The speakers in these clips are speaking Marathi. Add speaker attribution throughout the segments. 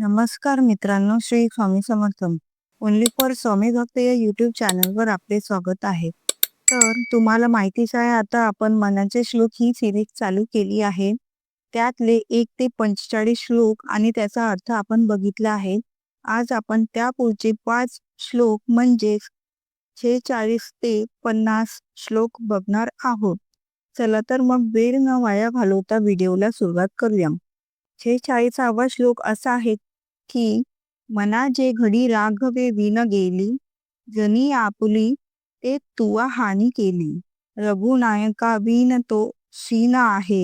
Speaker 1: नमस्कार मित्रांनो श्री स्वामी समर्थ. ओनली फॉर स्वामी भक्त या युट्यूब चॅनलवर आपले स्वागत आहे. तर तुम्हाला माहितीच आहे आता आपण मनाचे श्लोक ही सिरीज चालू केली आहे. त्यातले एक ते पंचेचाळीस श्लोक आणि त्याचा अर्थ आपण बघितला आहे. आज आपण त्या पुढचे पाच श्लोक म्हणजेच छेचाळीस ते पन्नास श्लोक बघणार आहोत. चला तर मग वेळ न वाया घालवता व्हिडिओला सुरुवात करूया. छेचाळीसावा श्लोक असा आहे की मना जे घडी राघवे विन गेली जनी आपुली ते तुवा हानी केली. रघुनायका विन तो सीन आहे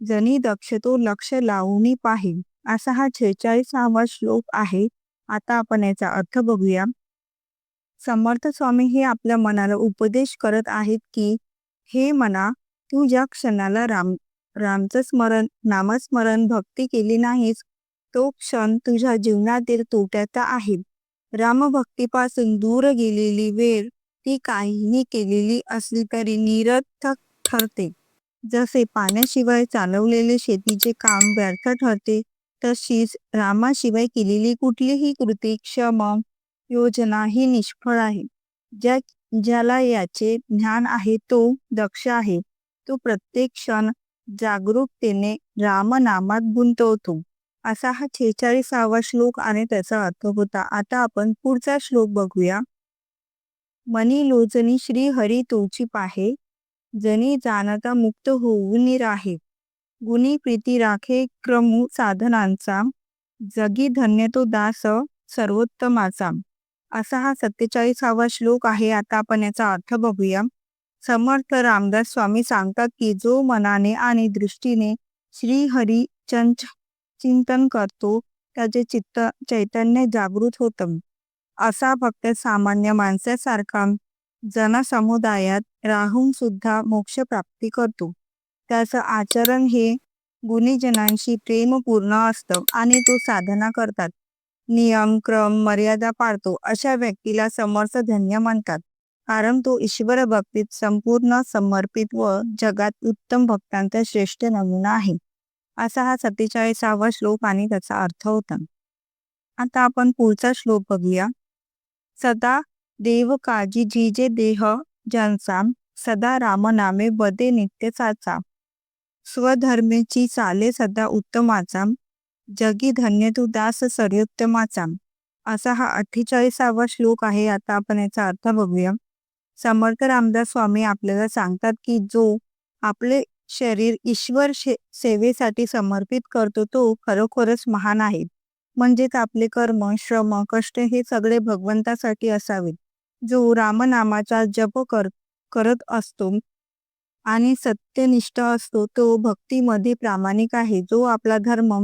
Speaker 1: जनी दक्ष तो लक्ष लावून पाहे. असा हा छेचाळीसावा श्लोक आहे. आता आपण याचा अर्थ बघूया. समर्थ स्वामी हे आपल्या मनाला उपदेश करत आहेत की हे मना तू ज्या क्षणाला राम रामचं स्मरण नामस्मरण भक्ती केली नाहीस तो क्षण तुझ्या जीवनातील तोट्याचा आहे रामभक्तीपासून दूर गेलेली वेळ ती काहीही केलेली असली तरी निरर्थक ठरते. जसे पाण्याशिवाय चालवलेले शेतीचे काम व्यर्थ ठरते तशीच रामाशिवाय केलेली कुठलीही कृती क्षम योजना ही निष्फळ आहे. ज्या ज्याला याचे ज्ञान आहे तो दक्ष आहे. तो प्रत्येक क्षण जागरूकतेने रामनामात गुंतवतो. असा हा छेचाळीसावा श्लोक आणि त्याचा अर्थ होता. आता आपण पुढचा श्लोक बघूया. मनी लोचनी श्री हरी तोची पाहे जनी जाणता मुक्त होऊन राहे गुणी प्रीती राखे क्रमू साधनांचा जगी धन्य तो दास सर्वोत्तमाचा. असा हा सत्तेचाळीसावा श्लोक आहे. आता आपण याचा अर्थ बघूया. समर्थ रामदास स्वामी सांगतात की जो मनाने आणि दृष्टीने श्री हरी चंच चिंतन करतो त्याचे चित्त चैतन्य जागृत होत. असा फक्त सामान्य माणसासारखा जनसमुदायात राहून सुद्धा मोक्ष प्राप्ती करतो. त्याचं आचरण हे गुणीजनांशी प्रेमपूर्ण असतं आणि तो साधना करतात. नियम क्रम मर्यादा पाळतो अशा व्यक्तीला समर्थ धन्य म्हणतात. कारण तो ईश्वर भक्तीत संपूर्ण समर्पित व जगात उत्तम भक्तांचा श्रेष्ठ नमुना आहे. असा हा सत्तेचाळीसावा श्लोक आणि त्याचा अर्थ होता. आता आपण पुढचा श्लोक बघूया. सदा देव काजी जी जे देह ज्यांचा सदा रामनामे बदे नित्य साचा. स्वधर्मेची चाले सदा उत्तमाचा. जगी धन्य तू दास सर्योत्तमाचा असा हा अठ्ठेचाळीसावा श्लोक आहे. आता आपण याचा अर्थ बघूया. समर्थ रामदास स्वामी आपल्याला सांगतात की जो आपले शरीर ईश्वर सेवेसाठी समर्पित करतो तो खरोखरच महान आहे. म्हणजेच आपले कर्म श्रम कष्ट हे सगळे भगवंतासाठी असावेत. जो रामनामाचा जप कर करत असतो आणि सत्यनिष्ठ असतो तो भक्तीमध्ये प्रामाणिक आहे. जो आपला धर्म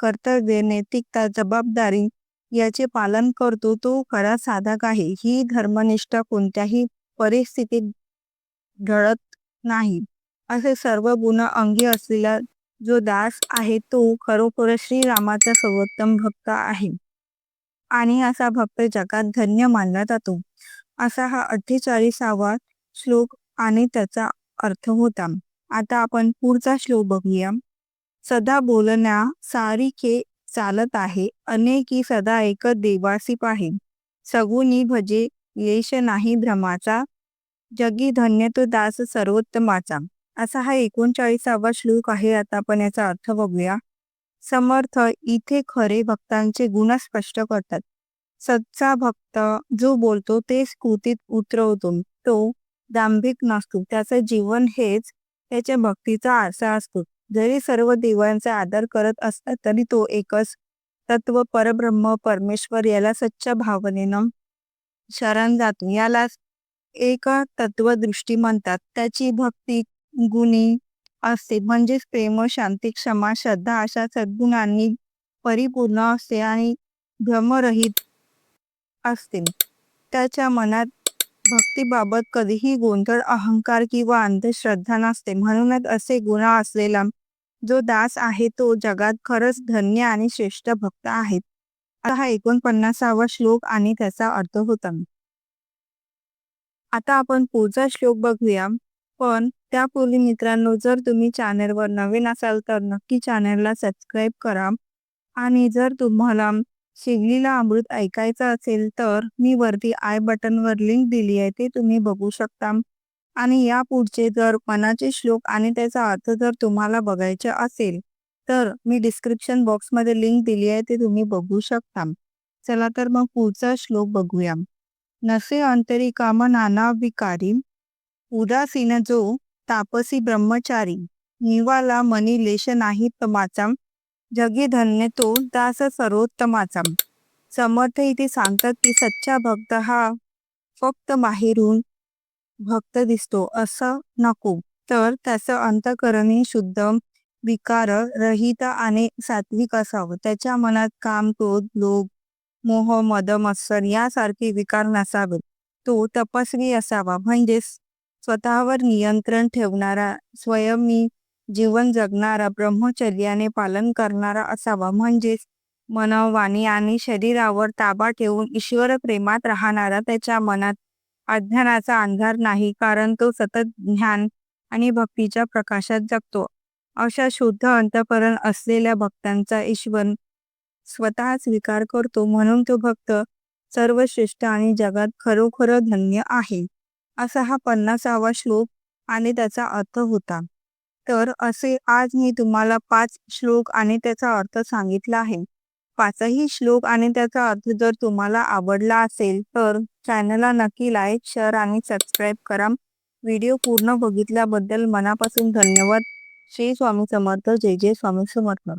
Speaker 1: कर्तव्य नैतिकता जबाबदारी याचे पालन करतो तो खरा साधक आहे. ही धर्मनिष्ठा कोणत्याही परिस्थितीत ढळत नाही. असे सर्व गुण अंगी असलेला जो दास आहे तो खरोखर श्रीरामाचा सर्वोत्तम भक्त आहे. आणि असा भक्त जगात धन्य मानला जातो. असा हा अठ्ठेचाळीसावा श्लोक आणि त्याचा अर्थ होता. आता आपण पुढचा श्लोक बघूया. सदा बोलण्या सारिखे चालत आहे. अनेकी सदा एक देवासी पाहे सगुनी भजे येश नाही भ्रमाचा जगी धन्य तो दास सर्वोत्तमाचा. असा हा एकोणचाळीसावा श्लोक आहे. आता आपण याचा अर्थ बघूया. समर्थ इथे खरे भक्तांचे गुण स्पष्ट करतात. सच्चा भक्त जो बोलतो तेच कृतीत उतरवतो. तो दांभिक नसतो. त्याचं जीवन हेच त्याच्या भक्तीचा आरसा असतो. जरी सर्व देवांचा आदर करत असतात तरी तो एकच तत्व परब्रह्म परमेश्वर याला सच्च्या भावनेनं शरण जातो. यालाच एक तत्वदृष्टी म्हणतात. त्याची भक्ती गुणी असते. म्हणजेच प्रेम शांती क्षमा श्रद्धा अशा सद्गुणांनी परिपूर्ण असते आणि भ्रमरहित असते. त्याच्या मनात भक्तीबाबत कधीही गोंधळ अहंकार किंवा अंधश्रद्धा नसते. म्हणूनच असे गुण असलेला जो दास आहे तो जगात खरंच धन्य आणि श्रेष्ठ भक्त आहेत हा एकोणपन्नासावा श्लोक आणि त्याचा अर्थ होता. आता आपण पुढचा श्लोक बघूया. पण त्यापूर्वी मित्रांनो जर तुम्ही चॅनलवर नवीन असाल तर नक्की चॅनलला सबस्क्राईब करा. आणि जर तुम्हाला शिगलीला अमृत ऐकायचं असेल तर मी वरती आय बटनवर लिंक दिली आहे ते तुम्ही बघू शकता. आणि या पुढचे जर मनाचे श्लोक आणि त्याचा अर्थ जर तुम्हाला बघायचे असेल तर मी डिस्क्रिप्शन बॉक्समध्ये लिंक दिली आहे ते तुम्ही बघू शकता. चला तर मग पुढचा श्लोक बघूया. नसे अंतरी काम नाना विकारी उदासीन जो तापसी ब्रह्मचारी निवाला मनी लेश नाही तमाचा जगी धन्य तो दास सर्वोत्तमाचा समर्थ इथे सांगतात की सच्चा भक्त हा फक्त बाहेरून भक्त दिसतो असं नको. तर त्याचं अंतकरणी शुद्ध विकार रहित आणि सात्विक असावं. त्याच्या मनात काम क्रोध लोभ मोह मद मत्सर यासारखे विकार नसावेत. तो तपस्वी असावा. म्हणजेच स्वतःवर नियंत्रण ठेवणारा स्वयंमी जीवन जगणारा ब्रह्मचर्याने पालन करणारा असावा. म्हणजेच मन वाणी आणि शरीरावर ताबा ठेवून ईश्वर प्रेमात राहणारा त्याच्या मनात अज्ञानाचा अंधार नाही कारण तो सतत ज्ञान आणि भक्तीच्या प्रकाशात जगतो. अशा शुद्ध अंतकरण असलेल्या भक्तांचा ईश्वर स्वतः स्वीकार करतो म्हणून तो भक्त सर्वश्रेष्ठ आणि जगात खरोखर धन्य आहे. असा हा पन्नासावा श्लोक आणि त्याचा अर्थ होता. तर असे आज मी तुम्हाला पाच श्लोक आणि त्याचा अर्थ सांगितला आहे. पाचही श्लोक आणि त्याचा अर्थ जर तुम्हाला आवडला असेल तर चॅनलला नक्की लाईक शेअर आणि सबस्क्राईब करा. व्हिडिओ पूर्ण बघितल्याबद्दल मनापासून धन्यवाद. श्री स्वामी समर्थ. जय जय स्वामी समर्थ.